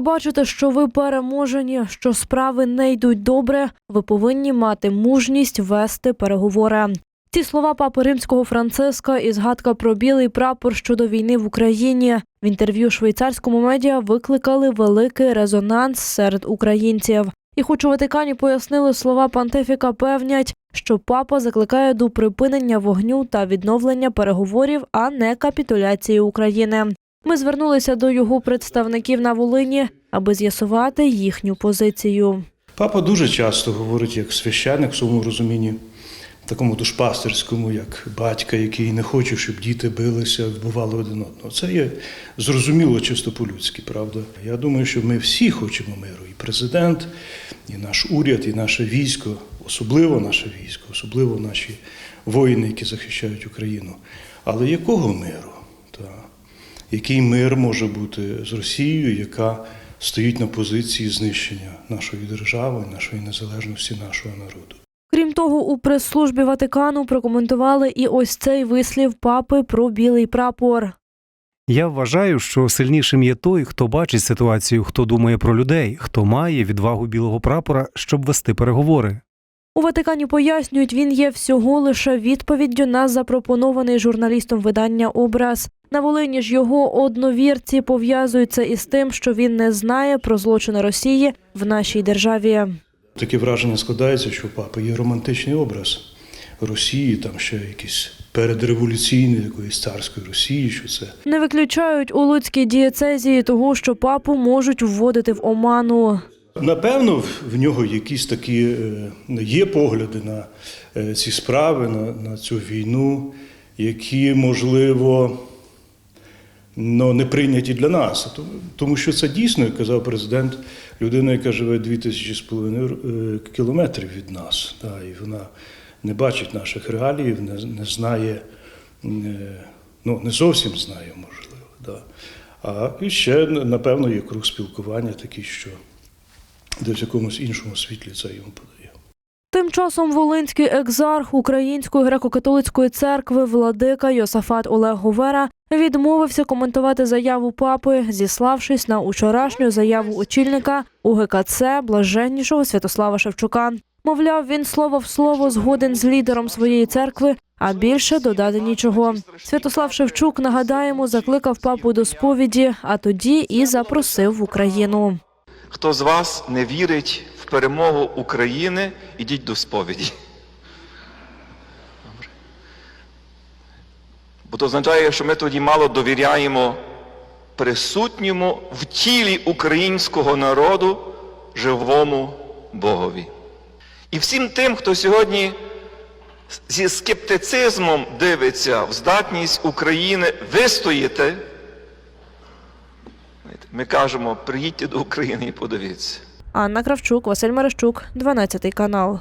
бачите, що ви переможені, що справи не йдуть добре, ви повинні мати мужність вести переговори. Ці слова папи римського Франциска і згадка про білий прапор щодо війни в Україні в інтерв'ю швейцарському медіа викликали великий резонанс серед українців. І хоч у Ватикані пояснили слова понтифіка, певнять, що папа закликає до припинення вогню та відновлення переговорів, а не капітуляції України. Ми звернулися до його представників на Волині, аби з'ясувати їхню позицію. Папа дуже часто говорить як священник в своєму розумінні, такому душпастерському, як батька, який не хоче, щоб діти билися, вбивали один одного. Це є зрозуміло чисто по-людськи, правда. Я думаю, що ми всі хочемо миру. І президент, і наш уряд, і наше військо, особливо наше військо, особливо наші воїни, які захищають Україну. Але якого миру? Який мир може бути з Росією, яка стоїть на позиції знищення нашої держави, нашої незалежності, нашого народу. Крім того, у прес-службі Ватикану прокоментували і ось цей вислів папи про білий прапор. Я вважаю, що сильнішим є той, хто бачить ситуацію, хто думає про людей, хто має відвагу білого прапора, щоб вести переговори. У Ватикані пояснюють, він є всього лише відповіддю на запропонований журналістом видання образ. На Волині ж його одновірці пов'язуються із тим, що він не знає про злочини Росії в нашій державі. Таке враження складається, що у папи є романтичний образ Росії, там ще якийсь передреволюційний якоїсь царської Росії, що це Не виключають у Луцькій дієцезії того, що папу можуть вводити в оману. Напевно, в- в нього якісь такі е, є погляди на е, ці справи, на, на цю війну, які, можливо, ну, не прийняті для нас. Тому- що це дійсно, як казав президент, людина, яка живе дві тисячі з половиною е, кілометрів від нас. Да, і вона не бачить наших реалій, не, не знає, е, ну, не зовсім знає, можливо. Да. А і ще, напевно, є круг спілкування такий, що де в якомусь іншому світлі це йому подає. Тим часом Волинський екзарх Української греко-католицької церкви владика Йосафат Олег Говера відмовився коментувати заяву папи, зіславшись на учорашню заяву очільника УГКЦ блаженнішого Святослава Шевчука. Мовляв, він слово в слово згоден з лідером своєї церкви, а більше додати нічого. Святослав Шевчук, нагадаємо, закликав папу до сповіді, а тоді і запросив в Україну. Хто з вас не вірить в перемогу України, ідіть до сповіді. Добре. Бо це означає, що ми тоді мало довіряємо присутньому в тілі українського народу живому Богові. І всім тим, хто сьогодні зі скептицизмом дивиться в здатність України вистояти, ми кажемо, приїдьте до України і подивіться. Анна Кравчук, Василь Мерещук, 12 канал.